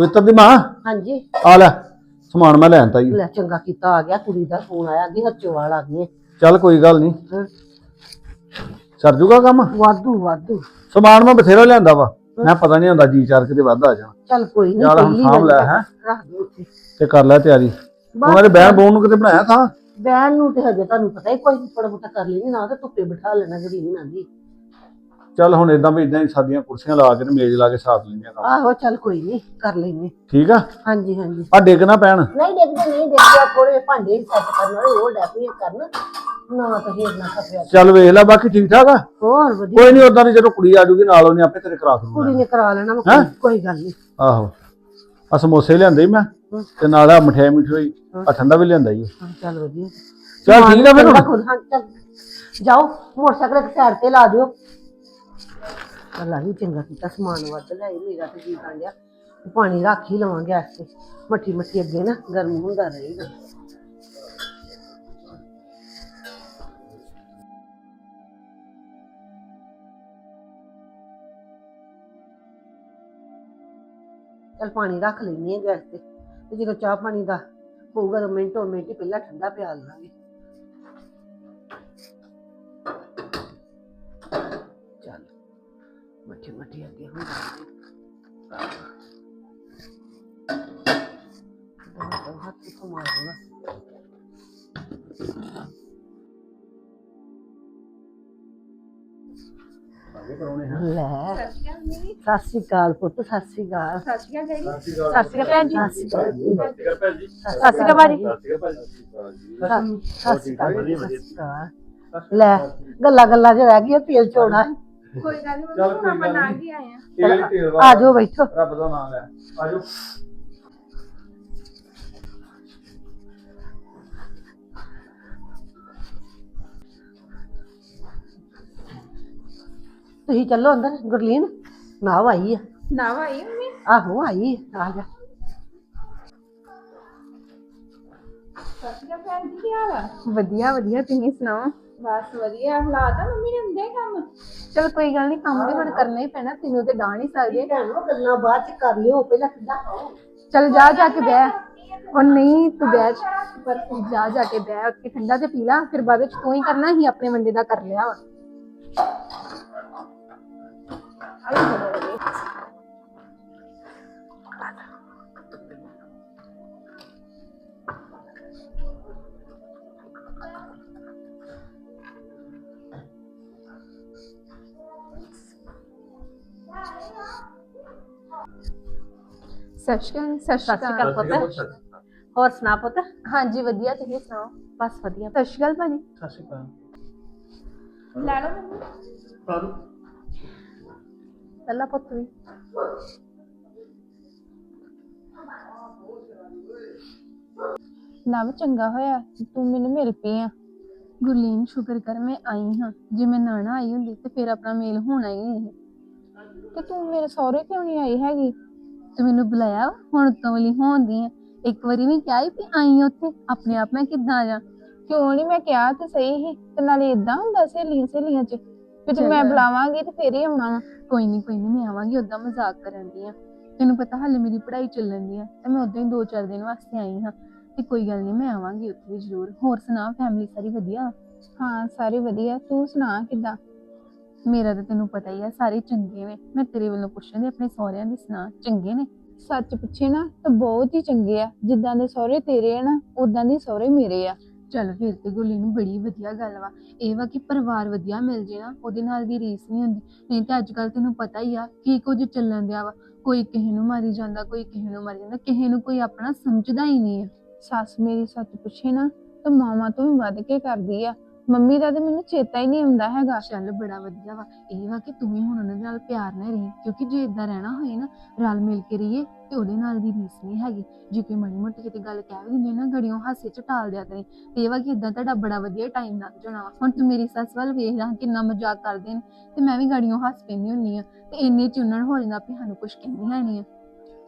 ਪਵਿੱਤਰ ਦੀ ਮਾਂ? ਹਾਂਜੀ। ਆ ਲੈ ਸਮਾਨ ਮੈਂ ਲੈਣ ਤਾ ਜੀ ਲੈ ਚੰਗਾ ਕੀਤਾ ਆ ਗਿਆ ਕੁੜੀ ਦਾ ਫੋਨ ਆਇਆ ਦੀ ਹੱਚੋ ਵਾਲ ਆ ਗਈ ਚੱਲ ਕੋਈ ਗੱਲ ਨਹੀਂ ਹਾਂ। ਸਰ ਜੂਗਾ ਕੰਮ? ਵਾਧੂ ਵਾਧੂ। ਸਮਾਨ ਮੈਂ ਬਥੇਰਾ ਲਿਆਂਦਾ ਵਾ। ਮੈਂ ਪਤਾ ਨਹੀਂ ਹੁੰਦਾ ਜੀ ਚਾਰ ਕਿਤੇ ਵੱਧ ਆ ਜਾਣਾ। ਚੱਲ ਕੋਈ ਨਹੀਂ ਚੱਲ ਹੁਣ ਸਾਂਭ ਲੈ ਹੈਂ। ਰੱਖ ਦੇ ਉੱਥੇ। ਤੇ ਕਰ ਲੈ ਤਿਆਰੀ। ਉਹਨਾਂ ਦੇ ਬਹਿਣ ਬੋਣ ਨੂੰ ਕਿਤੇ ਬਣਾਇਆ ਤਾਂ ਬੈਨ ਨੂੰ ਤੇ ਹਜੇ ਤੁਹਾਨੂੰ ਪਤਾ ਹੀ ਕੋਈ ਥੋੜਾ ਬਹੁਤਾ ਕਰ ਲੈਣੀ ਨਾ ਤੇ ਧੁੱਪੇ ਬਿਠਾ ਲੈਣਾ ਜਿਹੜੀ ਨਹੀਂ ਆਂਦੀ ਚੱਲ ਹੁਣ ਇਦਾਂ ਵੀ ਇਦਾਂ ਹੀ ਸਾਦੀਆਂ ਕੁਰਸੀਆਂ ਲਾ ਕੇ ਤੇ ਮੇਜ਼ ਲਾ ਕੇ ਸਾਫ਼ ਲੈਂਦੀਆਂ ਕੰਮ। ਆਹੋ ਚੱਲ ਕੋਈ ਨਹੀਂ ਕਰ ਲੈਨੇ ਠੀਕ ਆ? ਹਾਂਜੀ ਹਾਂਜੀ। ਆ ਡਿੱਗ ਨਾ ਪੈਣ। ਨਹੀਂ ਦੇਖਦੇ ਨਹੀਂ ਦੇਖਦੇ ਥੋੜੇ ਭਾਂਡੇ ਸੈੱਟ ਕਰਨ ਵਾਲੇ ਉਹ ਡੈਪੀ ਕਰਨ। ਨਾ ਤਾਂ ਹੀ ਨਾ ਖਪਿਆ ਚੱਲ ਵੇਖ ਲੈ ਬਾਕੀ ਠੀਕ ਠਾਕ ਆ? ਹੋਰ ਵਧੀਆ। ਕੋਈ ਨਹੀਂ ਉਦਾਂ ਦੀ ਜਦੋਂ ਕੁੜੀ ਆ ਜੂਗੀ ਨਾਲ ਉਹਨੇ ਆਪੇ ਤੇਰੇ ਕਰਾ ਦੂੰਗਾ। ਕੁੜੀ ਨੇ ਕਰਾ ਲੈਣਾ ਵਾ, ਕੋਈ- ਕੋਈ ਗੱਲ ਨਹੀਂ ਆਹੋ। ਆ ਸਮੋਸੇ ਲਿਆਂਦੇ ਸੀ ਮੈਂ ਤੇ ਨਾਲ ਆ ਮਠਿਆਈ ਮਿਠਾਈ ਆ ਠੰਡਾ ਵੀ ਲਿਆਂਦਾ ਹਾਂ ਚੱਲ ਵਧੀਆ। ਚੱਲ ਠੀਕ ਆ ਫਿਰ ਹੁਣ। ਖੁਦ ਹਾਂ ਚੱਲ। ਜਾਓ ਮੋਟਰਸਾਈਕਲ ਇੱਕ ਸਾਈਡ ਤੇ ਲਾ ਦਿਓ। ਅੱਲਾ ਵੀ ਚੰਗਾ ਕੀਤਾ, ਸਮਾਨ ਵੱਧ ਲਿਆਈ ਮੇਰਾ ਤੇ ਜੀ ਬਣ ਗਿਆ ਪਾਣੀ ਰੱਖ ਹੀ ਲਵਾਂ ਗੈਸ ਤੇ। ਮੱਠੀ ਮੱਠੀ ਅੱਗੇ ਨਾ, ਗਰਮ ਹੁੰਦਾ ਰਹੇਗਾ। ਚਲ ਪਾਣੀ ਰੱਖ ਲੈਣੀ ਹੈ ਗੈਸ ਤੇ ਤੇ ਜਦੋਂ ਚਾਹ ਪਾਣੀ ਦਾ ਹੋਊਗਾ ਤਾਂ ਮਿੰਟੋ ਮਿੰਟ ਹੀ ਪਹਿਲਾਂ ਠੰਡਾ ਪਿਆ ਲਾਂਗੇ। ਮੱਠੀ ਅੱਗੇ ਹੋ ਹੱਥ ਤੋਂ ਲੈ ਸਤਿ ਸ਼੍ਰੀ ਅਕਾਲ ਪੁੱਤ ਸਤਿ ਸ਼੍ਰੀ ਅਕਾਲ ਸਤਿ ਸ਼੍ਰੀ ਅਕਾਲ ਸਤਿ ਸ਼੍ਰੀ ਅਕਾਲ ਜੀ ਸਤਿ ਸ਼੍ਰੀ ਅਕਾਲ ਜੀ ਸਤਿ ਸ਼੍ਰੀ ਅਕਾਲ ਭਾਜੀ ਸਤਿ ਸ਼੍ਰੀ ਅਕਾਲ ਜੀ, ਸਤਿ ਸ਼੍ਰੀ ਅਕਾਲ ਲੈ ਗੱਲਾਂ ਗੱਲਾਂ ਚ ਰਹਿ ਗਈਆਂ ਤੇਲ ਚੋਣਾ ਕੋਈ ਗੱਲ ਨਹੀਂ ਮੰਮੀ ਹੁਣ ਆਪਾਂ ਨਾਲ ਹੀ ਆਏ ਆ ਤੇਲ ਤੇਲ ਆ ਜਾਓ ਬੈਠੋ ਰੱਬ ਦਾ ਨਾਮ ਲੈ ਆਜੋ ਤੁਸੀਂ ਚੱਲੋ ਅੰਦਰ ਗੁਰਲੀਨ ਨਾ ਆਈ ਆ ਨਾ ਆਈ ਮੰਮੀ ਆਹੋ ਆਈ ਆ ਆ ਜਾ ਸਤਿ ਸ਼੍ਰੀ ਅਕਾਲ ਭੈਣ ਜੀ ਕੀ ਹਾਲ ਆ ਵਧੀਆ ਵਧੀਆ ਤੁਸੀਂ ਸੁਣਾਓ ਬਸ ਵਧੀਆ ਹਾਲਾਤ ਆ ਮੰਮੀ ਨੇ ਹੁੰਦੇ ਕੰਮ। ਚਲ ਕੋਈ ਗੱਲ ਨਹੀਂ ਕੰਮ ਵੀ ਹੁਣ ਕਰਨਾ ਹੀ ਪੈਣਾ ਤੈਨੂੰ ਤੇ ਡਾਹ ਨਹੀਂ ਸਕਦੇ। ਭੈਣੋ ਗੱਲਾਂ ਬਾਅਦ ਚ ਕਰ ਲਿਓ ਪਹਿਲਾਂ ਕਿੱਦਾਂ ਖਾਓ? ਚਲ ਜਾ ਜਾ ਕੇ ਬਹਿ। ਉਹ ਨਹੀਂ ਤੂੰ ਬਹਿ ਪਰ ਤੂੰ ਜਾ ਜਾ ਕੇ ਬਹਿ ਉੱਥੇ ਠੰਡਾ ਤੇ ਪੀ ਲਾ ਫਿਰ ਬਾਅਦ ਵਿੱਚ ਤੂੰ ਹੀ ਕਰਨਾ ਹੀ ਆਪਣੇ ਵੰਡੇ ਦਾ ਕਰ ਲਿਆ ਵਾ। ਸਤਿ ਸ਼੍ਰੀ ਅਕਾਲ ਸਤਿ ਸ਼੍ਰੀ ਅਕਾਲ ਪੁੱਤ। ਹੋਰ ਸੁਣਾ ਪੁੱਤ? ਹਾਂਜੀ ਵਧੀਆ ਤੁਸੀਂ ਸੁਣਾਓ? ਬਸ ਵਧੀਆ। ਸਤਿ ਸ਼੍ਰੀ ਅਕਾਲ ਭਾਜੀ। ਸਤਿ ਸ਼੍ਰੀ ਅਕਾਲ। ਲੈ ਲਓ ਮੰਮੀ ਪਹਿਲਾਂ ਪੁੱਤ ਵੀ। ਨਵ ਚੰਗਾ ਹੋਇਆ। ਤੂੰ ਮੈਨੂੰ ਮਿਲ ਪਈ ਆ। ਗੁਰਲੀਨ ਸ਼ੁਕਰ ਕਰ ਮੈਂ ਆਈ ਹਾਂ। ਜੇ ਮੈਂ ਨਾ ਨਾ ਆਈ ਹੁੰਦੀ ਤੇ ਫਿਰ ਆਪਣਾ ਮੇਲ ਹੋਣਾ ਹੀ ਨਹੀਂ। ਤੇ ਤੂੰ ਮੇਰੇ ਸਹੁਰੇ ਕਿਉਂ ਨਹੀਂ ਆਈ ਹੈਗੀ? ਤੂੰ ਮੈਨੂੰ ਬੁਲਾਇਆ ਹੁਣ ਤੋਂ ਵਾਲੀ ਹੋਂਦੀ ਆ। ਇੱਕ ਵਾਰੀ ਵੀ ਕਿਹਾ ਵੀ ਆਈ ਉੱਥੇ ਆਪਣੇ ਆਪ ਮੈਂ ਕਿੱਦਾਂ ਆ ਜਾ। ਕਿਉਂ ਨਹੀਂ ਮੈਂ ਕਿਹਾ ਤੇ ਸਹੀ ਹੀ ਤੇ ਨਾਲੇ ਇਦਾਂ ਹੁੰਦਾ ਸਹੇਲੀਆਂ ਸਹੇਲੀਆਂ ਚ ਵੀ ਜੇ ਮੈਂ ਬੁਲਾਵਾਂਗੀ ਤੇ ਫੇਰ ਹੀ ਆਉਣਾ ਵਾ। ਕੋਈ ਨਹੀਂ ਕੋਈ ਨਹੀਂ ਮੈਂ ਆਵਾਂਗੀ ਉਦਾਂ ਮਜ਼ਾਕ ਕਰਨ ਦੀ ਆ। ਤੈਨੂੰ ਪਤਾ ਹਾਲੇ ਮੇਰੀ ਪੜ੍ਹਾਈ ਚੱਲਣ ਦੀ ਆ ਤੇ ਮੈਂ ਉਦਾਂ ਹੀ ਦੋ ਚਾਰ ਦਿਨ ਵਾਸਤੇ ਆਈ ਹਾਂ। ਤੇ ਕੋਈ ਗੱਲ ਨਹੀਂ ਮੈਂ ਆਵਾਂਗੀ ਉੱਥੇ ਵੀ ਜ਼ਰੂਰ। ਹੋਰ ਸੁਣਾ ਫੈਮਿਲੀ ਸਾਰੀ ਵਧੀਆ? ਹਾਂ ਸਾਰੇ ਵਧੀਆ। ਤੂੰ ਸੁਣਾ ਕਿੱਦਾਂ? ਮੇਰਾ ਤਾਂ ਤੈਨੂੰ ਪਤਾ ਹੀ ਆ ਸਾਰੇ ਚੰਗੇ ਨੇ। ਮੈਂ ਤੇਰੇ ਵੱਲੋਂ ਪੁੱਛਣ ਦੀ ਆਪਣੇ ਸਹੁਰਿਆਂ ਦੀ ਸੁਣਾ ਚੰਗੇ ਨੇ? ਸੱਚ ਪੁੱਛੇ ਨਾ ਤਾਂ ਬਹੁਤ ਹੀ ਚੰਗੇ ਆ। ਜਿੱਦਾਂ ਦੇ ਸਹੁਰੇ ਤੇਰੇ ਆ ਨਾ ਉਦਾਂ ਦੇ ਸਹੁਰੇ ਮੇਰੇ ਆ। ਚੱਲ ਫਿਰ ਤੇ ਗੁੱਲੀ ਨੂੰ ਬੜੀ ਵਧੀਆ ਗੱਲ ਵਾ। ਇਹ ਵਾ ਕਿ ਪਰਿਵਾਰ ਵਧੀਆ ਮਿਲ ਜੇ ਨਾ ਉਹਦੇ ਨਾਲ ਦੀ ਰੀਸ ਨਹੀਂ ਹੁੰਦੀ। ਨਹੀਂ ਤਾਂ ਅੱਜ ਕੱਲ ਤੈਨੂੰ ਪਤਾ ਹੀ ਆ ਕੀ ਕੁਝ ਚੱਲਣ ਦਿਆ ਵਾ। ਕੋਈ ਕਿਸੇ ਨੂੰ ਮਾਰੀ ਜਾਂਦਾ ਕੋਈ ਕਿਸੇ ਨੂੰ ਮਾਰੀ ਜਾਂਦਾ ਕਿਸੇ ਨੂੰ ਕੋਈ ਆਪਣਾ ਸਮਝਦਾ ਹੀ ਨਹੀਂ ਆ। ਸੱਸ ਮੇਰੀ ਸੱਚ ਪੁੱਛੇ ਨਾ ਤਾਂ ਮਾਵਾ ਤੋਂ ਵੀ ਵੱਧ ਕੇ ਕਰਦੀ ਆ। ਮੰਮੀ ਦਾ ਤੇ ਮੈਨੂੰ ਚੇਤਾ ਹੀ ਨਹੀਂ ਆਉਂਦਾ ਹੈਗਾ। ਚੱਲ ਬੜਾ ਵਧੀਆ ਵਾ। ਇਹ ਵਾ ਕਿ ਤੂੰ ਵੀ ਹੁਣ ਉਹਨਾਂ ਨਾਲ ਪਿਆਰ ਨਾਲ ਰਹੀ ਕਿਉਂਕਿ ਜੇ ਇਦਾਂ ਰਹਿਣਾ ਹੋਏ ਨਾ ਰਲ ਮਿਲ ਕੇ ਰਹੀਏ ਤੇ ਉਹਦੇ ਨਾਲ ਦੀ ਰੀਸ ਨਹੀਂ ਹੈਗੀ। ਜੇ ਕੋਈ ਮਾੜੀ ਮੋਟੀ ਕਿਤੇ ਗੱਲ ਕਹਿ ਵੀ ਦਿੰਦੇ ਨਾ ਗੜੀਆਂ ਹਾਸੇ ਚ ਟਾਲ ਦਿਆ ਕਰੀ। ਤੇ ਇਹ ਵਾ ਕਿ ਇਦਾਂ ਤੁਹਾਡਾ ਬੜਾ ਵਧੀਆ ਟਾਈਮ ਲੰਘ ਜਾਣਾ ਵਾ। ਹੁਣ ਤੂੰ ਮੇਰੀ ਸੱਸ ਵੱਲ ਵੇਖ ਲਾ ਕਿੰਨਾ ਮਜ਼ਾਕ ਕਰਦੇ ਨੇ। ਤੇ ਮੈਂ ਵੀ ਗੜੀਆਂ ਹੱਸ ਪੈਂਦੀ ਹੁੰਨੀ ਆ। ਤੇ ਇੰਨੇ ਚ ਉਹਨਾਂ ਨੂੰ ਹੋ ਜਾਂਦਾ ਵੀ ਸਾਨੂੰ ਕੁਝ ਕਹਿੰਦੀਆਂ ਨਹੀਂ ਆ।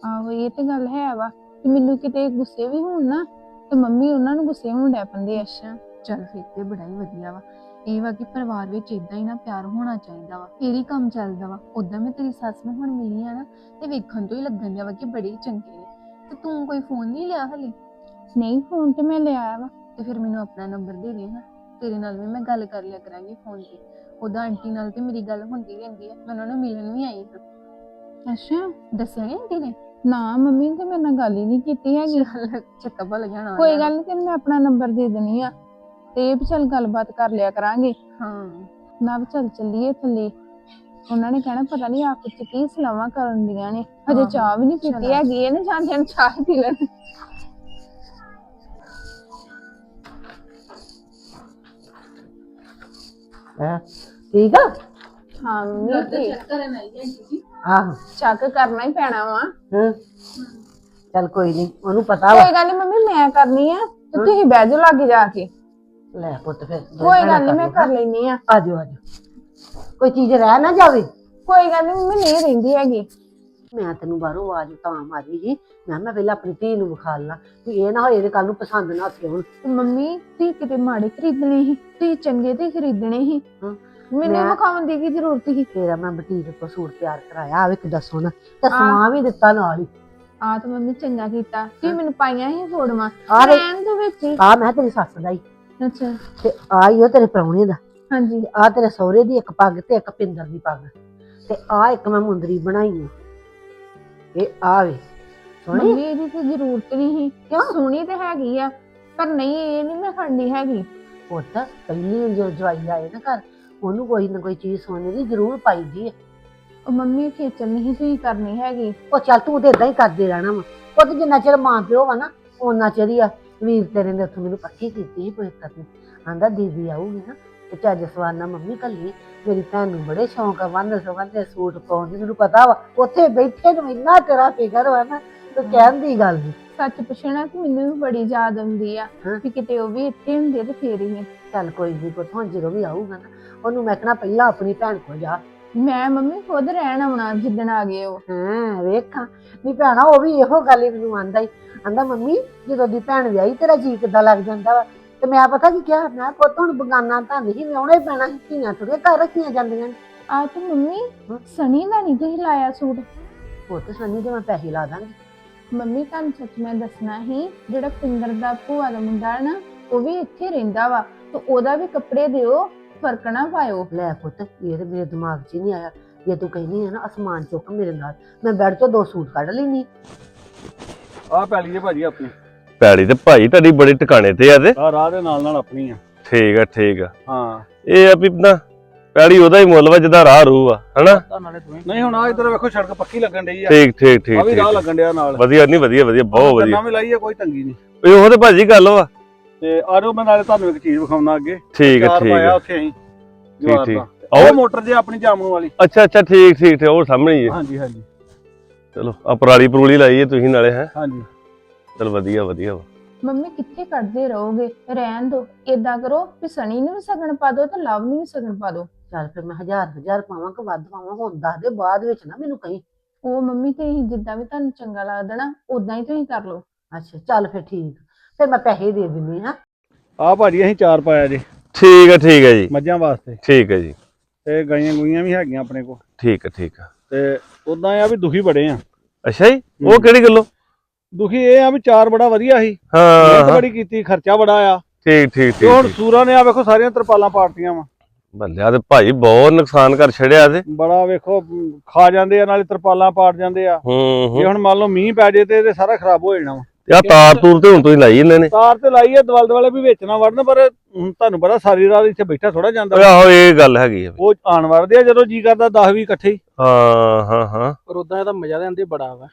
ਆਹੋ ਇਹ ਤੇ ਗੱਲ ਹੈ ਵਾ। ਤੇ ਮੈਨੂੰ ਕਿਤੇ ਗੁੱਸੇ ਵੀ ਹੋਣ ਨਾ ਤੇ ਮੰਮੀ ਉਹਨਾਂ ਨੂੰ ਗੁੱਸੇ ਹੋਣ ਡੈ ਪੈਂਦੇ ਆ। ਅੱਛਾ। ਚੱਲ ਫਿਰ ਤੇ ਬੜਾ ਹੀ ਵਧੀਆ ਵਾ। ਇਹ ਵਾ ਕਿ ਪਰਿਵਾਰ ਵਿੱਚ ਇਦਾਂ ਹੀ ਨਾ ਪਿਆਰ ਹੋਣਾ ਚਾਹੀਦਾ ਵਾ। ਫੇਰ ਹੀ ਕੰਮ ਚੱਲਦਾ ਵਾ। ਉਦਾਂ ਮੈਂ ਤੇਰੀ ਸੱਸ ਨੂੰ ਹੁਣ ਮਿਲੀ ਆ ਨਾ ਤੇ ਵੇਖਣ ਤੋਂ ਹੀ ਲੱਗਣ ਦਿਆ ਵਾ ਕਿ ਬੜੇ ਚੰਗੇ ਨੇ। ਤੇ ਤੂੰ ਕੋਈ ਫੋਨ ਨਹੀਂ ਲਿਆ ਹਲੇ? ਨਹੀਂ ਫੋਨ ਤੇ ਮੈਂ ਲਿਆ ਵਾ। ਤੇ ਫਿਰ ਮੈਨੂੰ ਆਪਣਾ ਨੰਬਰ ਦੇ ਦੇ ਨਾ। ਤੇਰੇ ਨਾਲ ਵੀ ਮੈਂ ਗੱਲ ਕਰ ਲਿਆ ਕਰਾਂਗੀ ਫੋਨ ਤੇ। ਉਹਦਾ ਆਂਟੀ ਨਾਲ ਤੇ ਮੇਰੀ ਗੱਲ ਹੁੰਦੀ ਰਹਿੰਦੀ ਹੈ ਮੈਂ ਉਹਨਾਂ ਨੂੰ ਮਿਲਣ ਵੀ ਆਈ ਹਾਂ। ਅੱਛਾ। ਦੱਸਿਆ ਨਹੀਂ ਆਂਟੀ ਨੇ? ਨਾ ਮੰਮੀ ਨੇ ਤੇ ਮੇਰੇ ਨਾਲ ਗੱਲ ਹੀ ਨਹੀਂ ਕੀਤੀ ਹੈਗੀ। ਚਿੱਤਾ ਭੁੱਲ ਜਾਣਾ ਕੋਈ ਗੱਲ ਨਹੀਂ ਤੈਨੂੰ ਮੈਂ ਆਪਣਾ ਨੰਬਰ ਦੇ ਦੇਣੀ ਆ। ਤੇ ਇਹ ਵੀ ਚੱਲ ਗੱਲਬਾਤ ਕਰ ਲਿਆ ਕਰਾਂਗੇ। ਹਾਂ। ਨਾ ਵੀ ਚੱਲ ਚੱਲੀਏ ਥੱਲੇ। ਉਹਨਾਂ ਨੇ ਕਹਿਣਾ ਪਤਾ ਨਹੀਂ ਆਪ ਚ ਕੀ ਸਲਾਹਾਂ ਕਰਨ ਦੀਆਂ ਨੇ। ਹਜੇ ਚਾਹ ਵੀ ਨਹੀਂ ਪੀਤੀ। ਹੈਗੀ ਇਹਨੇ ਜਾਂਦੇ ਨੂੰ ਚਾਹ ਪੀ ਲੈਣ। ਹੈ ਠੀਕ ਆ? ਹਾਂ ਮੰਮੀ ਠੀਕ। ਆਹੋ। ਚੱਕ ਕਰਨਾ ਹੀ ਪੈਣਾ ਵਾ। ਹਾਂ। ਚੱਲ ਕੋਈ ਨਹੀਂ ਉਹਨੂੰ ਪਤਾ ਵਾ। ਕੋਈ ਗੱਲ ਨਹੀਂ ਮੰਮੀ ਮੈਂ ਕਰਨੀ ਆ। ਤੇ ਤੁਸੀਂ ਬਹਿ ਜਾਓ ਲਾਗੇ ਜਾ ਕੇ। ਲੈ ਪੁੱਤ ਫਿਰ ਕੋਈ ਗੱਲ ਨਹੀਂ ਮੈਂ ਕਰ ਲੈਣੀ ਆ ਆ। ਜਾਓ ਆ ਜਾਓ ਕੋਈ ਚੀਜ਼ ਰਹਿ ਨਾ ਜਾਵੇ। ਕੋਈ ਗੱਲ ਨਹੀਂ ਮੰਮੀ ਨਹੀਂ ਰਹਿੰਦੀ ਹੈਗੀ। ਮੈਂ ਤੈਨੂੰ ਬਾਹਰੋਂ ਆਵਾਜ਼ ਤਾਂ ਮਾਰੀ ਸੀ। ਮੈਂ ਕਿਹਾ ਮੈਂ ਪਹਿਲਾਂ ਆਪਣੀ ਧੀ ਨੂੰ ਵਿਖਾ ਲਾਂ ਵੀ ਇਹ ਨਾ ਹੋਏ ਇਹਦੇ ਕੱਲ ਨੂੰ ਪਸੰਦ ਨਾ ਆਵੇ ਹੁਣ। ਤੇ ਮੰਮੀ ਤੁਸੀਂ ਕਿਤੇ ਮਾੜੇ ਖਰੀਦਣੇ ਸੀ? ਤੁਸੀਂ ਚੰਗੇ ਤੇ ਖਰੀਦਣੇ ਸੀ? ਹਾਂ। ਮੈਨੂੰ ਮੈਂ- ਵਿਖਾਉਣ ਦੀ ਕੀ ਜ਼ਰੂਰਤ ਸੀ? ਤੇਰਾ ਮੈਂ ਬੁਟੀਕ ਤੋਂ ਸੂਟ ਤਿਆਰ ਕਰਾਇਆ ਆਵੇ ਕਿੱਡਾ ਸੋਹਣਾ ਤੇ ਸਮਾਂ ਵੀ ਦਿੱਤਾ ਨਾਲ ਹੀ। ਆ ਤਾਂ ਮੰਮੀ ਚੰਗਾ ਕੀਤਾ। ਤੁਸੀਂ ਮੈਨੂੰ ਪਾਈਆਂ ਸੀ ਫੋੜਵਾ ਆ ਰਹਿਣ ਦੋ ਵਿੱਚ ਹੀ। ਆ ਮੈਂ ਤੇਰੀ ਸੱਸ ਦਾ ਹੀ। ਅੱਛਾ। ਤੇ ਆ ਹੀ ਉਹ ਤੇਰੇ ਪ੍ਰਾਹੁਣੇ ਦਾ। ਹਾਂਜੀ। ਆ ਤੇਰੇ ਸਹੁਰੇ ਦੀ ਇੱਕ ਪੱਗ ਤੇ ਇੱਕ ਪਿੰਦਰ ਦੀ ਪੱਗ। ਤੇ ਆ ਇੱਕ ਮੈਂ ਮੁੰਦਰੀ ਬਣਾਈ ਆ। ਇਹ ਆ ਵੇ। ਸੋਹਣੀ? ਮੰਮੀ ਇਹਦੀ ਤਾਂ ਜ਼ਰੂਰਤ ਨਹੀਂ ਸੀ। ਕਿਉਂ? ਸੋਹਣੀ ਤੇ ਹੈਗੀ ਆ ਪਰ ਨਹੀਂ ਇਹ ਨਹੀਂ ਮੈਂ ਖੜਨੀ ਹੈਗੀ। ਪੁੱਤ ਪਹਿਲੀ ਜੋ ਜਵਾਈ ਆਏ ਨਾ ਘਰ ਉਹਨੂੰ ਕੋਈ ਨਾ ਕੋਈ ਚੀਜ਼ ਸੋਨੇ ਦੀ ਜ਼ਰੂਰ ਪਾਈਦੀ ਹੈ ਉਹ ਮੰਮੀ ਖੇਚਲ ਨਹੀਂ ਤੁਸੀਂ ਕਰਨੀ ਹੈਗੀ। ਉਹ ਚੱਲ ਤੂੰ ਤੇ ਇਦਾਂ ਹੀ ਕਰਦੇ ਰਹਿਣਾ ਵਾ। ਉਹ ਤੇ ਜਿੰਨਾ ਚਿਰ ਮਾਂ ਪਿਓ ਵਾ ਨਾ ਉਹਨਾਂ ਚਿਰ ਹੀ ਆ। ਵੀਰ ਤੇਰੇ ਨੇ ਉੱਥੋਂ ਮੈਨੂੰ ਪੱਕੀ ਕੀਤੀ ਸੀ ਪਵਿੱਤਰ ਨੇ ਆਂਦਾ ਦੀਦੀ ਆਊਗੀ ਨਾ ਤੇ ਚੱਜ ਸਵਾਨਾ ਮੰਮੀ ਕੱਲੀ ਮੇਰੀ ਭੈਣ ਨੂੰ ਬੜੇ ਸ਼ੌਂਕ ਆ ਵੰਨ ਸਵੰਨੇ ਸੂਟ ਪਾਉਣ ਦੀ ਮੈਨੂੰ ਪਤਾ ਵਾ ਉੱਥੇ ਬੈਠੇ ਨੂੰ ਇੰਨਾ ਤੇਰਾ ਫਿਕਰ ਵਾ ਨਾ ਤੂੰ ਕਹਿਣ ਦੀ ਗੱਲ ਨਹੀਂ। ਸੱਚ ਪੁੱਛਣਾ ਕਿ ਮੈਨੂੰ ਵੀ ਬੜੀ ਯਾਦ ਆਉਂਦੀ ਆ। ਕਿ ਕਿਤੇ ਉਹ ਵੀ ਇੱਥੇ ਹੁੰਦੇ ਤੇ ਫੇਰ ਹੀ ਚੱਲ ਕੋਈ ਨਹੀਂ ਪੁੱਤ ਹੁਣ ਜਦੋਂ ਵੀ ਆਊਗਾ ਨਾ ਉਹਨੂੰ ਮੈਂ ਕਹਣਾ ਪਹਿਲਾਂ ਆਪਣੀ ਭੈਣ ਕੋਲ ਜਾ। ਮੈਂ ਮੰਮੀ ਖੁਦ ਰਹਿਣ ਆਉਣਾ ਜਿੱਦਣ ਆ ਗਏ ਉਹ। ਹਾਂ ਵੇਖਾਂ। ਨਹੀਂ ਭੈਣਾ ਉਹ ਵੀ ਇਹੋ ਗੱਲ ਹੀ ਮੈਨੂੰ ਆਂਦਾ ਹੀ ਆਂਦਾ ਮੰਮੀ ਜਦੋਂ ਦੀ ਭੈਣ ਵਿਆਹੀ ਤੇਰਾ ਜੀ ਕਿੱਦਾਂ ਲੱਗ ਜਾਂਦਾ ਵਾ? ਤੇ ਮੈਂ ਪਤਾ ਕੀ ਕਿਹਾ? ਮੈਂ ਪੁੱਤ ਹੁਣ ਬਗਾਨਾ ਤਾਂ ਨਹੀਂ ਵਿਆਹੁਣਾ ਹੀ ਪੈਣਾ ਸੀ ਧੀਆਂ ਥੋੜ੍ਹੀਆਂ ਘਰ ਰੱਖੀਆਂ ਜਾਂਦੀਆਂ ਨੇ। ਆ ਤੂੰ ਮੰਮੀ। ਸਣੀ ਦਾ ਨਹੀਂ ਤੁਸੀਂ ਲਾਇਆ ਸੂਟ? ਪੁੱਤ ਸੰਨੀ ਦੇ ਮੈਂ ਪੈਸੇ ਲਾ ਦਾਂਗੀ। ਮੰਮੀ ਤੁਹਾਨੂੰ ਸੱਚ ਮੈਂ ਦੱਸਣਾ ਹੀ ਜਿਹੜਾ ਪਿੰਦਰ ਦਾ ਭੂਆ ਦਾ ਮੁੰਡਾ ਨਾ ਉਹ ਵੀ ਇੱਥੇ ਰਹਿੰਦਾ ਵਾ। ਤੇ ਉਹਦਾ ਵੀ ਕੱਪੜੇ ਦਿਓ ਫ਼ਰਕ ਨਾ ਪਾਇਓ। ਲੈ ਪੁੱਤ ਇਹ ਤੇ ਮੇਰੇ ਦਿਮਾਗ 'ਚ ਨਹੀਂ ਆਇਆ। ਜੇ ਤੂੰ ਕਹਿੰਦੀ ਹੈ ਨਾ ਅਸਮਾਨ ਚੁੱਕ ਮੇਰੇ ਨਾਲ ਮੈਂ ਬੈੱਡ 'ਚੋਂ ਦੋ ਸੂਟ ਕੱਢ ਲੈਣੀ ਆ ਪੈਲੀ ਜੇ ਭਾਜੀ ਆਪਣੀ। ਪੈੜੀ ਤੇ ਭਾਈ ਤੁਹਾਡੀ ਬੜੀ ਟਿਕਾਣੇ ਤੇ ਆ ਤੇ। ਆ ਰਾਹ ਦੇ ਨਾਲ ਨਾਲ ਆਪਣੀ ਆ। ਠੀਕ ਆ ਠੀਕ ਆ। ਹਾਂ। ਇਹ ਆ ਵੀ ਨਾ ਪੈੜੀ ਉਹਦਾ ਹੀ ਮੁੱਲ ਵਾ ਜਿਹਦਾ ਰਾਹ ਰੂ ਆ ਹਨਾ? ਨਹੀਂ ਹੁਣ ਆ ਇਧਰ ਵੇਖੋ ਸੜਕ ਪੱਕੀ ਲੱਗਣ ਡਈ ਆ। ਠੀਕ ਠੀਕ ਆ ਠੀਕ ਵੀ ਰਾਹ ਠੀਕ। ਲੱਗਣ ਡਿਆ ਨਾਲ। ਵਧੀਆ ਨਹੀਂ ਵਧੀਆ ਵਧੀਆ ਬਹੁਤ ਵਧੀਆ। ਕੰਨਾਂ ਵੀ ਲਾਈ ਆ ਕੋਈ ਤੰਗੀ ਨਹੀਂ। ਇਹ ਉਹ ਤੇ ਭਾਜੀ ਗੱਲ ਵਾ। ਤੇ ਆ ਜਾਓ ਮੈਂ ਨਾਲੇ ਤੁਹਾਨੂੰ ਇੱਕ ਚੀਜ਼ ਵਿਖਾਉਣਾ ਅੱਗੇ। ਠੀਕ ਆ ਚਾਰ ਠੀਕ ਪਾਇਆ ਆ ਉੱਥੇ ਅਸੀਂ। ਜਵਾਰ ਠੀਕ। ਦਾ। ਆਓ। ਉਹ ਮੋਟਰ ਜੇ ਆਪਣੀ ਜਾਮਣੂ ਵਾਲੀ। ਅੱਛਾ ਅੱਛਾ ਠੀਕ ਠੀਕ ਠੀਕ ਉਹ ਸਾਹਮਣੇ ਹੀ ਹੈ ਹਾਂਜੀ ਹਾਂਜੀ। ਚਲੋ ਆ ਪਰਾਲੀ ਪਰੂਲੀ ਲਾਈ ਹੈ ਤੁਸੀਂ ਨਾਲੇ ਹੈ? ਹਾਂਜੀ। ਚਲ ਵਧੀਆ ਵਧੀਆ ਵਾ। ਮੰਮੀ ਕਿੱਥੇ ਕੱਢਦੇ ਰਹੋਗੇ? ਰਹਿਣ ਦੋ। ਏਦਾਂ ਕਰੋ ਵੀ ਸਣੀ ਨੂੰ ਵੀ ਸਗਨ ਪਾ ਦਿਓ ਤੇ ਲਵ ਨੂੰ ਵੀ ਸਗਨ ਪਾ ਦਿਓ। ਚੱਲ ਫਿਰ ਮੈਂ ਹਜ਼ਾਰ ਹਜ਼ਾਰ ਪਾਵਾਂ ਕਿ ਵੱਧ ਪਾਵਾਂ ਹੁਣ ਦੱਸ ਦੇ ਬਾਅਦ ਵਿੱਚ ਨਾ ਮੈਨੂੰ ਕਹੀਂ। ਉਹ ਮੰਮੀ ਤੇ ਜਿੱਦਾਂ ਵੀ ਤੁਹਾਨੂੰ ਚੰਗਾ ਲੱਗਦਾ ਨਾ ਉਦਾਂ ਹੀ ਤੁਸੀਂ ਕਰ ਲਓ। ਅੱਛਾ ਚੱਲ ਫਿਰ ਠੀਕ। ਫਿਰ ਮੈਂ ਪੈਸੇ ਦੇ ਦਿੰਦੀ ਹਾਂ। ਆ ਭਾਜੀ ਅਸੀਂ ਚਾਰ ਪਾਇਆ ਜੀ। ਠੀਕ ਆ ਠੀਕ ਹੈ ਜੀ। ਮੱਝਾਂ ਵਾਸਤੇ। ਠੀਕ ਹੈ ਜੀ। ਤੇ ਗਾਈਆਂ ਗੁਈਆਂ ਵੀ ਹੈਗੀਆਂ ਆਪਣੇ ਕੋਲ। ਠੀਕ ਆ ਠੀਕ ਆ। ਤੇ ਉਦਾਂ ਆ ਵੀ ਦੁਖੀ ਬੜੇ ਆ। ਅੱਛਾ ਜੀ? ਉਹ ਕਿਹੜੀ ਗੱਲੋਂ? ਦੁਖੀ ਇਹ ਆ ਵੀ ਚਾਰ ਬੜਾ ਵਧੀਆ ਸੀ। ਹਾਂ। ਬੜੀ ਕੀਤੀ ਖਰਚਾ ਬੜਾ ਆ। ਠੀਕ ਠੀਕ ਤੇ ਹੁਣ ਠੀਕ ਸੂਰਾਂ ਨੇ ਆ ਵੇਖੋ ਸਾਰੀਆਂ ਤਰਪਾਲਾਂ ਪਾੜਤੀਆਂ ਵਾ। ਬੱਲਿਆ ਤੇ ਭਾਈ ਬਹੁਤ ਨੁਕਸਾਨ ਕਰ ਛੜਿਆ ਤੇ। ਬੜਾ ਵੇਖੋ ਖਾ ਜਾਂਦੇ ਆ ਨਾਲੇ ਤਰਪਾਲਾਂ ਪਾੜ ਜਾਂਦੇ ਆ। ਹੂੰ ਜੇ ਹੁਣ ਮੰਨ ਲਓ ਮੀਂਹ ਪੈ ਜੇ ਤੇ ਇਹ ਸਾਰਾ ਖਰਾਬ ਹੋ ਜਾਣਾ ਵਾ। ਆ ਤਾਰ ਤੂਰ ਤੇ ਹੁਣ ਤੁਸੀਂ ਲਾਈ ਇਹਨਾਂ ਨੇ। ਤਾਰ ਤੇ ਲਾਈ ਆ ਦਵਾਲ ਦਵਾਲੇ ਵੀ ਵਿੱਚ ਨਾ ਵੜਨ ਪਰ ਹੁਣ ਤੁਹਾਨੂੰ ਪਤਾ ਸਾਰੀ ਰਾਤ ਇੱਥੇ ਬੈਠਾ ਥੋੜਾ ਜਾਂਦਾ। ਓਏ ਆਹੋ ਇਹ ਗੱਲ ਹੈਗੀ ਆ ਵੀ। ਉਹ ਆਣ ਵੜਦੇ ਆ ਜਦੋਂ ਜੀ ਕਰਦਾ 10 20 ਇਕੱਠੇ ਹੀ। ਹਾਂ ਹਾਂ ਹਾਂ। ਪਰ ਉਦਾਂ ਇਹਦਾ ਮਜ਼ਾ ਤਾਂ ਆਂਦੇ ਬੜਾ ਵਾ।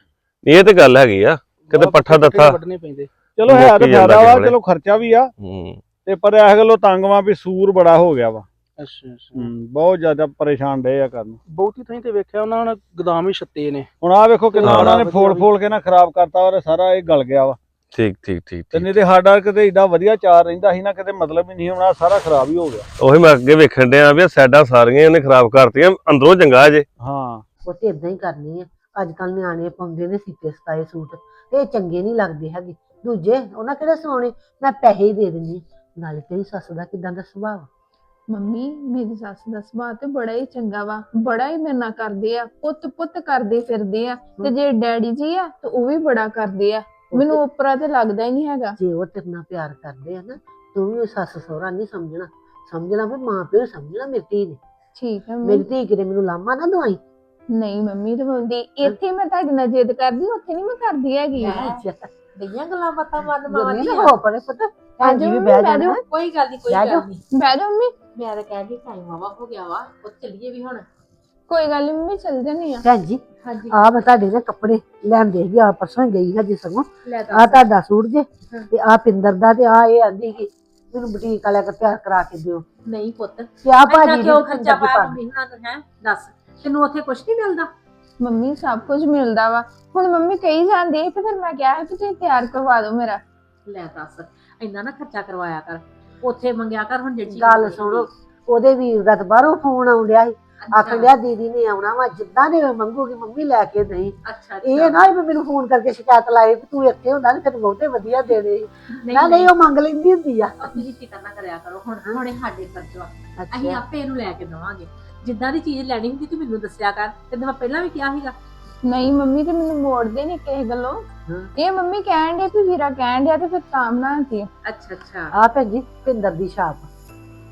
ਇਹ ਤੇ ਗੱਲ ਹੈਗੀ ਆ। ਕਿਤੇ ਪੱਠਾ ਦੱਥਾ ਵੱਢਣੇ ਪੈਂਦੇ। ਚਲੋ ਹੈ ਤਾਂ ਫਾਇਦਾ ਵਾ ਚਲੋ ਖਰਚਾ ਵੀ ਆ। ਹੂੰ। ਤੇ ਪਰ ਇਹ ਗੱਲੋਂ ਤੰਗ ਵਾ ਵੀ ਸੂਰ ਬੜਾ ਹੋ ਗਿਆ ਵਾ। ਅੱਛਾ ਅੱਛਾ। ਹੂੰ, ਬਹੁਤ ਜ਼ਿਆਦਾ ਪਰੇਸ਼ਾਨ ਰਹੇ ਆ ਕਰਨ। ਬਹੁਤੀ ਥਾਈਂ ਤੇ ਵੇਖਿਆ ਉਹਨਾਂ ਨੇ ਗਦਾਮ ਹੀ ਛੱਤੇ ਨੇ। ਹੁਣ ਆ ਵੇਖੋ ਕਿੰਨਾ ਹਾਂ। ਉਹਨਾਂ ਨੇ ਫੋਲ ਫੋਲ ਕੇ ਨਾ ਖਰਾਬ ਕਰਤਾ ਔਰ ਸਾਰਾ ਇਹ ਗਲ ਗਿਆ ਵਾ। ਠੀਕ ਠੀਕ ਠੀਕ ਤੇ ਠੀਕ। ਨਹੀਂ ਤੇ ਸਾਡਾ ਕਿਤੇ ਏਡਾ ਵਧੀਆ ਚਾਰ ਰਹਿੰਦਾ ਸੀ ਨਾ ਕਿਤੇ ਮਤਲਬ ਹੀ ਨਹੀਂ ਹੋਣਾ ਸਾਰਾ ਖਰਾਬ ਹੀ ਹੋ ਗਿਆ। ਉਹੀ ਮੈਂ ਅੱਗੇ ਵੇਖਣ ਡਿਆ ਵੀ ਆਹ ਸਾਈਡਾਂ ਸਾਰੀਆਂ ਇਹਨੇ ਖਰਾਬ ਕਰਤੀਆਂ ਅੰਦਰੋਂ ਚੰਗਾ ਜੇ। ਹਾਂ। ਉਹ ਤੇ ਇਦਾਂ ਹੀ ਕਰਨੀ ਆ ਅੱਜ ਕੱਲ ਨਿਆਣੇ ਪਾਉਂਦੇ ਨੇ ਸੀਤੇ ਸਤਾਏ ਸੂਟ ਤੇ ਇਹ ਚੰਗੇ ਨਹੀਂ ਲੱਗਦੇ ਹੈਗੇ। ਦੂਜੇ ਉਹਨਾਂ ਕਿਹੜੇ ਸੋਹਣੇ ਮੈਂ ਪੈਸੇ ਹੀ ਦੇ ਦਿੰਦੀ ਹਾਂ। ਨਾਲੇ ਤੇਰੀ ਸੱਸ ਦਾ ਕਿਦਾਂ ਦਾ ਸੁਭਾਅ? ਮੰਮੀ ਮੇਰੀ ਸੱਸ ਦਾ ਸੁਭਾਅ ਤੇ ਬੜਾ ਹੀ ਚੰਗਾ ਵਾ। ਬੜਾ ਹੀ ਮੇਰੇ ਨਾਲ ਕਰਦੇ ਆ। ਪੁੱਤ ਪੁੱਤ ਕਰਦੇ ਫਿਰਦੇ ਆ। ਤੇ ਜੇ ਡੈਡੀ ਜੀ ਆ ਤੇ ਉਹ ਵੀ ਬੜਾ ਕਰਦੇ ਆ। ਮੈਨੂੰ ਉਪਰਾ ਤੇ ਲੱਗਦਾ ਹੀ ਨਹੀਂ ਹੈਗਾ। ਜੇ ਉਹ ਤੇਰੇ ਨਾਲ ਪਿਆਰ ਕਰਦੇ ਆ ਨਾ ਤੂੰ ਵੀ ਉਹ ਸੱਸ ਸਹੁਰਾ ਨਹੀਂ ਸਮਝਣਾ। ਸਮਝਣਾ ਵੀ ਮਾਂ ਪਿਓ ਸਮਝਣਾ ਮੇਰੀ ਧੀ ਨੇ। ਠੀਕ ਹੈ ਮੇਰੀ ਧੀ ਕਿਤੇ ਮੈਨੂੰ ਲਾਮਾ ਨਾ ਦਵਾਈ। ਨਹੀਂ ਮੰਮੀ ਤੇ ਬੋਲਦੀ ਇੱਥੇ ਮੈਂ ਤੁਹਾਡੇ ਨਾਲ ਜਿੱਦ ਕਰਦੀ ਉੱਥੇ ਨਹੀਂ ਮੈਂ ਕਰਦੀ ਹੈਗੀ। ਬਈਆਂ ਗੱਲਾਂ ਬਾਤਾਂ ਮਨ ਮਾਰਦੀ ਹੋ ਪਰੇ ਪੁੱਤ। ਭੈਣ ਜੀ ਵੀ ਬਹਿ ਜਾਣਾ। ਕੋਈ ਗੱਲ ਨਹੀਂ ਕੋਈ ਗੱਲ। ਨਹੀਂ ਬਹਿ ਜਾਓ ਮੰਮੀ। ਮੈਂ ਤਾਂ ਕਹਿੰਦੀ ਟਾਈਮ ਵਾਵਾ ਹੋ ਗਿਆ ਵਾ ਉਹ ਚੱਲੀਏ ਵੀ ਹੁਣ। ਕੋਈ ਗੱਲ ਨੀ ਮੰਮੀ ਚੱਲ ਜਾਨੀ ਆ। ਭੈਣ ਜੀ ਹਾਂਜੀ। ਆ ਮੈਂ ਤੁਹਾਡੇ ਦੇ ਕੱਪੜੇ ਲੈਂਦੇ ਸੀ ਆ ਪਰਸੋਂ ਹੀ ਗਈ ਹਜੇ ਸਗੋਂ। ਲੈ ਆ ਤੁਹਾਡਾ ਸੂਟ ਜੇ ਤੇ ਆ ਪਿੰਦਰ ਦਾ ਤੇ ਆ ਇਹ ਆਂਦੀ ਕਿ ਮੈਨੂੰ ਬੁਟੀਕ ਵਾਲਿਆਂ ਕੋਲ ਤਿਆਰ ਕਰਾ ਕੇ ਦਿਓ। ਨਹੀਂ ਪੁੱਤ ਤੇ ਆ ਇੰਨਾ ਭਾਜੀ ਕਿਉਂ ਨੇ ਖਰਚਾ ਪੰਜਾਬੀ ਪਾਇਆ ਪਾ ਮੰਮੀ ਹੁਣਾਂ ਨੂੰ ਹੈ ਦੱਸ। ਤੈਨੂੰ ਉੱਥੇ ਕੁਝ ਨਹੀਂ ਮਿਲਦਾ? ਮੰਮੀ ਸਭ ਕੁਝ ਮਿਲਦਾ ਵਾ। ਹੁਣ ਮੰਮੀ ਕਹੀ ਜਾਂਦੀ ਤੇ ਫਿਰ ਮੈਂ ਕਿਹਾ ਕਿ ਤੁਸੀਂ ਤਿਆਰ ਕਰਵਾ ਦਿਓ ਮੇਰਾ। ਲੈ ਦੱਸ ਇੰਨਾ ਨਾ ਖਰਚਾ ਕਰਵਾਇਆ ਕਰ। ਉੱਥੇ ਮੰਗਿਆ ਕਰ ਹੁਣ ਚੀਜ਼ ਗੱਲ ਸੁਣੋ ਉਹਦੇ ਵੀਰ ਦਾ ਤਾਂ ਬਾਹਰੋਂ ਫੋਨ ਆਉਂਦਿਆ ਸੀ। ਆਖਣ ਡਿਆ ਦੀਦੀ ਨੇ ਆਉਣਾ ਵਾ ਜਿੱਦਾਂ ਦੇ ਮੰਗੂਗੀ ਮੰਮੀ ਲੈ ਕੇ ਨਹੀਂ ਅੱਛਾ ਇਹ ਨਾ ਵੀ ਮੈਨੂੰ ਫੋਨ ਕਰਕੇ ਸ਼ਿਕਾਇਤ ਲਾਏ ਵੀ ਤੂੰ ਇੱਥੇ ਹੁੰਦਾ ਨਾ ਤੈਨੂੰ ਬਹੁਤੇ ਵਧੀਆ ਦੇਣੇ ਸੀ। ਨਾ ਨਹੀਂ ਉਹ ਮੰਗ ਲੈਂਦੀ ਹੁੰਦੀ ਆ। ਤੁਸੀਂ ਫਿਕਰ ਨਾ ਕਰਿਆ ਕਰੋ ਹੁਣ ਹੁਣ ਸਾਡੇ ਖਰਚਾ ਅਸੀਂ ਅੱਛਾ। ਆਪੇ ਇਹਨੂੰ ਲੈ ਕੇ ਦਵਾਂਗੇ। ਜਿੱਦਾਂ ਦੀ ਚੀਜ਼ ਲੈਣੀ ਹੁੰਦੀ ਤੂੰ ਮੈਨੂੰ ਦੱਸਿਆ ਕਰ। ਤੇ ਮੈਂ ਪਹਿਲਾਂ ਵੀ ਕਿਹਾ ਸੀਗਾ ਨਹੀਂ ਮੰਮੀ ਤੇ ਮੈਨੂੰ ਮੋੜਦੇ ਨਹੀਂ ਕਿਸੇ ਗੱਲੋਂ। ਹਾਂ। ਇਹ ਮੰਮੀ ਕਹਿਣ ਦੇ ਵੀ ਵੀਰਾ ਕਹਿਣ ਡਿਆ ਤੇ ਫਿਰ ਤਾਂ ਬਣਾਤੀ ਅੱਛਾ ਅੱਛਾ। ਆ ਭੈਣ ਜੀ ਪਿੰਦਰ ਦੀ ਛਾਪ।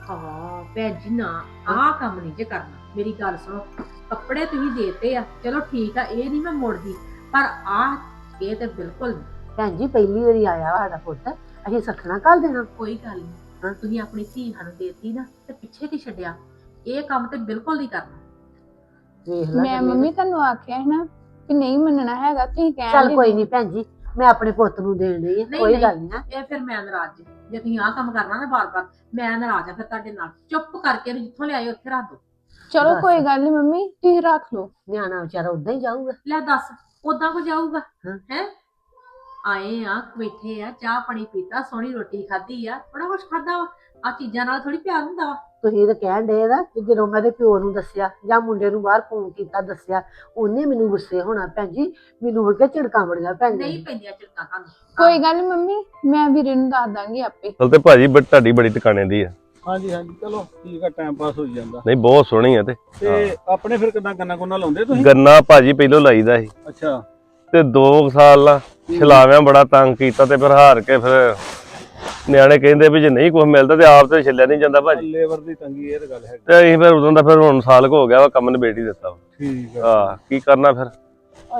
ਹਾਂ ਭੈਣ ਜੀ ਨਾ ਆਹ ਕੰਮ ਨਹੀਂ ਜੇ ਕਰਨਾ। ਮੇਰੀ ਗੱਲ ਸੁਣੋ ਕੱਪੜੇ ਤੁਸੀਂ ਦੇਤੇ ਆ ਚਲੋ ਠੀਕ ਆ ਇਹ ਨਹੀਂ ਮੈਂ ਮੋੜਦੀ ਪਰ ਆਹ ਇਹ ਤੇ ਬਿਲਕੁਲ ਨੀ। ਭੈਣ ਜੀ ਪਹਿਲੀ ਵਾਰੀ ਆਇਆ ਵਾ ਸਾਡਾ ਪੁੱਤ ਅਸੀਂ ਸਖਣਾ ਕੱਲ ਦੇਣਾ। ਕੋਈ ਗੱਲ ਹਾਂ। ਨਹੀਂ ਤੁਸੀਂ ਆਪਣੀ ਧੀ ਸਾਨੂੰ ਦੇਤੀ ਨਾ ਤੇ ਪਿੱਛੇ ਕੀ ਛੱਡਿਆ? ਇਹ ਕੰਮ ਤੇ ਬਿਲਕੁਲ ਨਹੀਂ ਕਰਨਾ। ਵੇਖ ਲੈ ਮੈਂ ਮੰਮੀ ਤੁਹਾਨੂੰ ਆਖਿਆ ਹੈ ਨਾ ਕਿ ਨਹੀਂ ਮੰਨਣਾ ਹੈਗਾ ਤੁਸੀਂ ਕਹਿਣ ਚੱਲ ਕੋਈ ਨਹੀਂ ਭੈਣ ਜੀ ਮੈਂ ਆਪਣੇ ਪੁੱਤ ਨੂੰ ਦੇਣ ਲਈ ਨਹੀਂ, ਕੋਈ ਨਹੀਂ। ਗੱਲ ਨਹੀਂ। ਇਹ ਫਿਰ ਮੈਂ ਨਾਰਾਜ਼ ਜੇ ਜੇ ਤੁਸੀਂ ਆਹ ਕੰਮ ਕਰਨਾ ਨਾ ਬਾਰ-ਬਾਰ ਮੈਂ ਨਾਰਾਜ਼ ਆ ਫਿਰ ਤੁਹਾਡੇ ਨਾਲ। ਚੁੱਪ ਕਰਕੇ ਇਹਨੂੰ ਜਿੱਥੋਂ ਲਿਆਏ ਉੱਥੇ ਰੱਖ ਦੋ। ਚਲੋ ਬਸ। ਕੋਈ ਗੱਲ ਨਹੀਂ ਮੰਮੀ ਤੁਸੀਂ ਰੱਖ ਲਓ। ਨਿਆਣਾ ਵਿਚਾਰਾ ਉਦਾਂ ਹੀ ਜਾਊਗਾ। ਲੈ ਦੱਸ ਉਦਾਂ ਕੋ ਜਾਊਗਾ? ਹਾਂ। ਹੈ? ਆਏ ਆ ਬੈਠੇ ਆ ਚਾਹ ਪਾਣੀ ਪੀਤਾ ਸੋਹਣੀ ਰੋਟੀ ਖਾਧੀ ਆ ਬੜਾ ਕੁਛ ਖਾਦਾ ਵਾ। ਆ ਚੀਜ਼ਾਂ ਨਾਲ ਥੋੜੀ ਪਿਆਰ ਹੁੰਦਾ ਵਾ। ਤੁਸੀਂ ਤਾਂ ਕਹਿਣ ਦੇ ਨਾ ਕਿ ਜਦੋਂ ਮੈਂ ਦੇ ਪਿਓ ਨੂੰ ਦੱਸਿਆ ਜਾਂ ਮੁੰਡੇ ਨੂੰ ਬਾਹਰ ਫੋਨ ਕੀਤਾ ਦੱਸਿਆ ਉਹਨੇ ਮੈਨੂੰ ਗੁੱਸੇ ਹੋਣਾ ਭੈਣ ਜੀ ਮੈਨੂੰ ਮੁੜ ਕੇ ਝਿੜਕਾਂ ਬੜੀਆਂ ਭੈਣ ਨਹੀਂ ਜੀ ਪੈਂਦੀਆਂ ਝਿੜਕਾਂ ਤੁਹਾਨੂੰ ਕੋਈ ਗੱਲ ਨੀ ਮੰਮੀ ਮੈਂ ਵੀਰੇ ਨੂੰ ਦੱਸ ਦਾਂਗੀ ਆਪੇ। ਚਲ ਤੇ ਭਾਜੀ ਬਟ ਤੁਹਾਡੀ ਬੜੀ ਟਿਕਾਣੇ ਦੀ ਆ। ਹਾਂਜੀ ਹਾਂਜੀ ਚਲੋ ਠੀਕ ਆ ਟਾਈਮ ਪਾਸ ਹੋਈ ਜਾਂਦਾ। ਨਹੀਂ ਬਹੁਤ ਸੋਹਣੀ ਆ ਤੇ। ਤੇ ਆਪਣੇ ਫਿਰ ਕਿੰਨਾ ਗੰਨਾ ਗੁੰਨਾ ਲਾਉਂਦੇ ਤੁਸੀਂ? ਗੰਨਾ ਭਾਜੀ ਪਹਿਲੋਂ ਲਾਈਦਾ ਸੀ। ਅੱਛਾ। ਤੇ 2 ਸਾਲ ਛਲਾਵਿਆਂ ਬੜਾ ਤੰਗ ਕੀਤਾ ਤੇ ਫਿਰ ਹਾਰ ਕੇ ਫਿਰ ਨਿਆਣੇ ਕਹਿੰਦੇ ਵੀ ਜੇ ਨਹੀਂ ਕੁਝ ਮਿਲਦਾ ਤੇ ਆਪ ਤੇ ਛੱਲਿਆ ਨਹੀਂ ਜਾਂਦਾ ਭਾਜੀ। ਲੇਬਰ ਦੀ ਤੰਗੀ ਇਹ ਤਾਂ ਗੱਲ ਹੈ ਤੇ ਅਸੀਂ ਫਿਰ ਉਦੋਂ ਦਾ ਫਿਰ ਹੁਣ ਸਾਲ ਕੁ ਹੋ ਗਿਆ ਵਾ ਕੰਮ ਨੇ ਬੇਟੀ ਦਿੱਤਾ। ਠੀਕ ਆ। ਹਾਂ ਕੀ ਕਰਨਾ ਫਿਰ?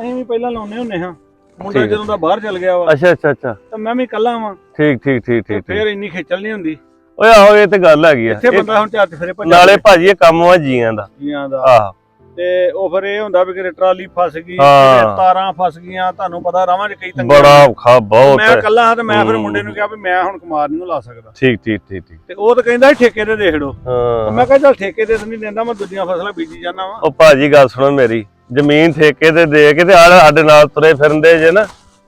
ਅਸੀਂ ਵੀ ਪਹਿਲਾਂ ਲਾਉਨੇ ਹੁੰਨੇ ਹਾਂ। ਮੁੰਡਾ। ਜਦੋਂ ਦਾ ਬਾਹਰ ਚਲ ਗਿਆ ਵਾ ਅੱਛਾ ਅੱਛਾ ਅੱਛਾ। ਤਾਂ ਮੈਂ ਵੀ ਇਕੱਲਾ ਵਾਂ। ਠੀਕ ਠੀਕ ਠੀਕ ਠੀਕ ਫਿਰ ਇੰਨੀ ਖੇਚਲ ਨਹੀਂ ਹੁੰਦੀ। ਓਏ ਆਹੋ ਇਹ ਤੇ ਗੱਲ ਹੈਗੀ ਆ। ਇੱਥੇ ਇਹ- ਬੰਦਾ ਹੁਣ ਚੱਜ ਫਿਰੇ ਭੱਜ ਨਾਲੇ ਭਾਜੀ ਇਹ ਕੰਮ ਜੀਆਂ ਦਾ। ਜੀਆਂ ਦਾ। ਆਹ। ਤੇ ਉਹ ਫਿਰ ਇਹ ਹੁੰਦਾ ਵੀ ਕਿ ਟਰਾਲੀ ਫਸ ਗਈ ਹਾਂ। ਤਾਰਾਂ ਫਸ ਗਈਆਂ ਤੁਹਾਨੂੰ ਪਤਾ ਰਾਵਾਂ 'ਚ ਕਈ ਤੰਗੀਆਂ ਬੜਾ ਔਖਾ ਬਹੁਤ। ਮੈਂ ਇਕੱਲਾ ਹਾਂ ਤੇ ਮੈਂ ਫਿਰ। ਮੁੰਡੇ ਨੂੰ ਕਿਹਾ ਵੀ ਮੈਂ ਹੁਣ ਕੁਮਾਰ ਨਹੀਂ ਲਾ ਸਕਦਾ। ਠੀਕ ਠੀਕ ਠੀਕ ਠੀਕ। ਤੇ ਉਹ ਤਾਂ ਕਹਿੰਦਾ ਸੀ ਠੇਕੇ ਤੇ ਦੇਖ ਲਓ। ਹਾਂ। ਮੈਂ ਕਿਹਾ ਚੱਲ ਠੇਕੇ ਤੇ ਤਾਂ ਨਹੀਂ ਦਿੰਦਾ ਮੈਂ ਦੂਜੀਆਂ ਫਸਲਾਂ ਬੀਜੀ ਜਾਂਦਾ ਵਾਂ। ਉਹ ਭਾਜੀ ਗੱਲ ਸੁਣੋ ਮੇਰੀ। ਜ਼ਮੀਨ ਠੇਕੇ ਤੇ ਦੇ ਕੇ ਤੇ ਆਹ ਸਾਡੇ ਨਾਲ ਤੁਰੇ ਫਿਰਦੇ ਜੇ ਨਾ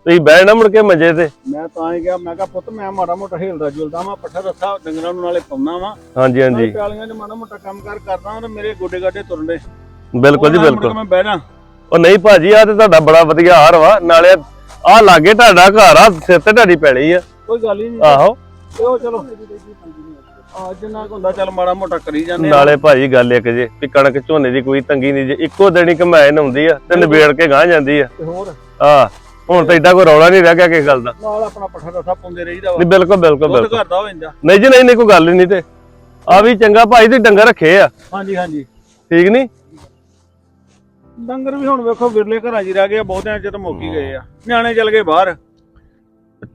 ਤੁਸੀਂ ਬਹਿ ਨਾ ਮੁੜ ਕੇ ਮੰਜੇ ਤੇ। ਮੈਂ ਤਾਂ ਹੀ ਕਿਹਾ ਮੈਂ ਕਿਹਾ ਪੁੱਤ ਮੈਂ ਮਾੜਾ ਮੋਟਾ ਹਿਲਦਾ ਜੁਲਦਾ ਵਾਂ ਪੱਠਾ ਰੱਥਾ ਡੰਗਰਾਂ ਨੂੰ ਨਾਲੇ ਪਾਉਣਾ ਵਾਂ। ਹਾਂਜੀ ਨਾਲੇ ਹਾਂਜੀ ਪਿਆਲੀਆਂ 'ਚ ਮਾੜਾ ਮੋਟਾ ਕੰਮ ਕਾਰ ਕਰਦਾ ਵਾਂ ਤੇ ਮੇਰੇ ਗੋਡੇ ਗਾਡੇ ਤੁਰਨੇ ਬਿਲਕੁਲ ਜੀ ਬਿਲਕੁਲ। ਮੈਂ ਬਹਿਣਾ ਉਹ ਨਹੀਂ ਭਾਜੀ ਆ ਤੇ ਤੁਹਾਡਾ ਬੜਾ ਵਧੀਆ ਹਾਰ ਵਾ। ਨਾਲੇ ਆ ਲਾਗੇ ਤੁਹਾਡਾ ਘਰ ਆ ਸਿਰ ਤੇ ਤੁਹਾਡੀ ਪੈਲੀ ਆ। ਕੋਈ ਗੱਲ ਹੀ ਨਹੀਂ। ਆਹੋ। ਚਲੋ। ਆ ਜਿੰਨਾ ਕੁ ਹੁੰਦਾ ਚੱਲ ਮਾੜਾ ਮੋਟਾ ਕਰੀ ਜਾਂਦੇ ਆ। ਨਾਲੇ ਭਾਜੀ ਗੱਲ ਇੱਕ ਜੇ ਵੀ ਕਣਕ ਝੋਨੇ ਦੀ ਕੋਈ ਤੰਗੀ ਨਹੀਂ ਜੇ। ਇੱਕੋ ਦਿਨ ਹੀ ਕਮਾਏ ਹੁੰਦੀ ਆ ਤੇ ਨਿਬੇੜ ਕੇ ਗਾਂ ਜਾਂਦੀ ਆ। ਤੇ ਹੋਰ? ਆ ਹੁਣ ਤਾਂ ਏਡਾ ਕੋਈ ਰੌਲਾ ਨਹੀਂ ਰਹਿ ਗਿਆ ਕਿਸੇ ਗੱਲ ਦਾ। ਨਾਲ ਆਪਣਾ ਪੱਠਾ ਰੱਥਾ ਪਾਉਂਦੇ ਰਹੀਦਾ ਵਾ। ਨਹੀਂ ਬਿਲਕੁਲ ਬਿਲਕੁਲ ਦੁੱਧ ਬਿਲਕੁਲ। ਘਰ ਦਾ ਹੋ ਜਾਂਦਾ। ਨਹੀਂ ਜੀ ਨਹੀਂ ਨਹੀਂ ਕੋਈ ਗੱਲ ਹੀ ਨਹੀਂ ਤੇ। ਆ ਵੀ ਚੰਗਾ ਭਾਈ ਤੇ ਡੰਗਰ ਰੱਖੇ ਆ। ਹਾਂਜੀ ਹਾਂਜੀ। ਠੀਕ ਨਹੀਂ? ਡੰਗਰ ਵੀ ਹੁਣ ਵੇਖੋ ਵਿਰਲੇ ਘਰਾਂ 'ਚ ਹੀ ਰਹਿ ਗਏ ਆ, ਬਹੁਤਿਆਂ 'ਚ ਤਾਂ ਮੁੱਕ ਹੀ ਗਏ ਆ। ਨਿਆਣੇ ਚਲ ਗਏ ਬਾਹਰ।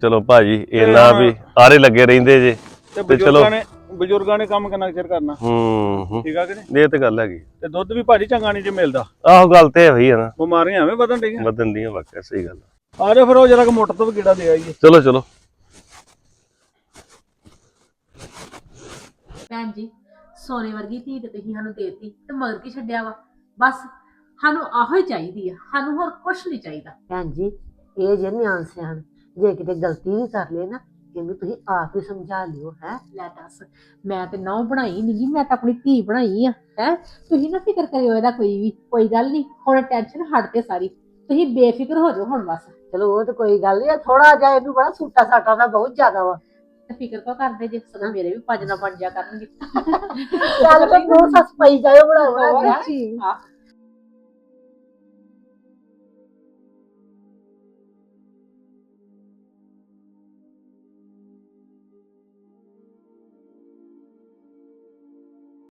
ਚਲੋ ਭਾਜੀ ਇਹਨਾਂ ਵੀ ਆਰੇ ਲੱਗੇ ਰਹਿੰਦੇ ਜੇ। ਤੇ ਤੇ ਚਲੋ। ਬਜ਼ੁਰਗਾਂ ਨੇ ਬਜ਼ੁਰਗਾਂ ਨੇ ਕੰਮ ਕਿੰਨਾ ਕੁ ਚਿਰ ਕਰਨਾ? ਹੂੰ ਹੂੰ। ਠੀਕ ਆ ਕਿ ਨਹੀਂ? ਇਹ ਤੇ ਗੱਲ ਹੈਗੀ। ਤੇ ਦੁੱਧ ਵੀ ਭਾਜੀ ਚੰਗਾ ਨਹੀਂ ਜੇ ਮਿਲਦਾ। ਆਹੋ ਗੱਲ ਤੇ ਆ ਨਾ। ਬਿਮਾਰੀਆਂ ਐਵੇਂ ਵਧਣ ਡੀਆਂ ਵਧਣ ਦੀਆਂ ਵਾਕਿਆ ਸਹੀ ਗੱਲ ਆ। ਆ ਜਾਓ ਫਿਰ ਉਹ ਜਰਾ ਕਿ ਮੋਟਰ ਤੋਂ ਵੀ ਗੇੜਾ ਦੇ ਆਈਏ। ਚਲੋ ਚਲੋ। ਭੈਣ ਜੀ ਸੋਨੇ ਵਰਗੀ ਧੀ ਤੇ ਤੁਸੀਂ ਸਾਨੂੰ ਦੇਤੀ ਤੇ ਮਗਰ ਕੀ ਛੱਡਿਆ ਵਾ? ਬਸ। ਸਾਨੂੰ ਆਹੋ ਹੀ ਚਾਹੀਦੀ ਆ ਸਾਨੂੰ ਹੋਰ ਕੁਝ ਨਹੀਂ ਚਾਹੀਦਾ। ਭੈਣ ਜੀ ਇਹ ਜੇ ਨਿਆਣ ਸਿਆਣ ਜੇ ਕਿਤੇ ਗਲਤੀ ਵੀ ਕਰ ਲਏ ਨਾ ਇਹਨੂੰ ਤੁਸੀਂ ਆਪ ਹੀ ਸਮਝਾ ਲਿਓ ਹੈ। ਲੈ ਦੱਸ ਮੈਂ ਤੇ ਨੌ ਬਣਾਈ ਨਹੀਂ ਮੈਂ ਤਾਂ ਆਪਣੀ ਧੀ ਬਣਾਈ ਆ ਹੈ। ਤੁਸੀਂ ਨਾ ਫਿਕਰ ਕਰਿਓ ਇਹਦਾ ਕੋਈ ਵੀ ਕੋਈ ਗੱਲ ਨਹੀਂ ਹੁਣ ਟੈਨਸ਼ਨ ਹਟ ਤੇ ਸਾਰੀ। ਤੁਸੀਂ ਬੇਫਿਕਰ ਹੋ ਜਾਓ ਹੁਣ ਬਸ। ਚਲੋ ਉਹ ਤਾਂ ਕੋਈ ਗੱਲ ਨਹੀਂ ਥੋੜਾ ਜਿਹਾ ਇਹਨੂੰ ਬੜਾ ਸੂਟਾ ਸਾਟਾ ਦਾ ਬਹੁਤ ਜ਼ਿਆਦਾ ਵਾ। ਤੇ ਫਿਕਰ ਕੋ ਕਰਦੇ ਜੇ ਸਗੋਂ ਮੇਰੇ ਵੀ ਪੰਜ ਨਾ ਬਣ ਜਾ ਕਰਨਗੇ। ਚੱਲ ਫਿਰ ਸੱਸ ਪਈ ਜਾਇਓ ਬਣਾ ਬਣਾ ਕੇ ਆਹ,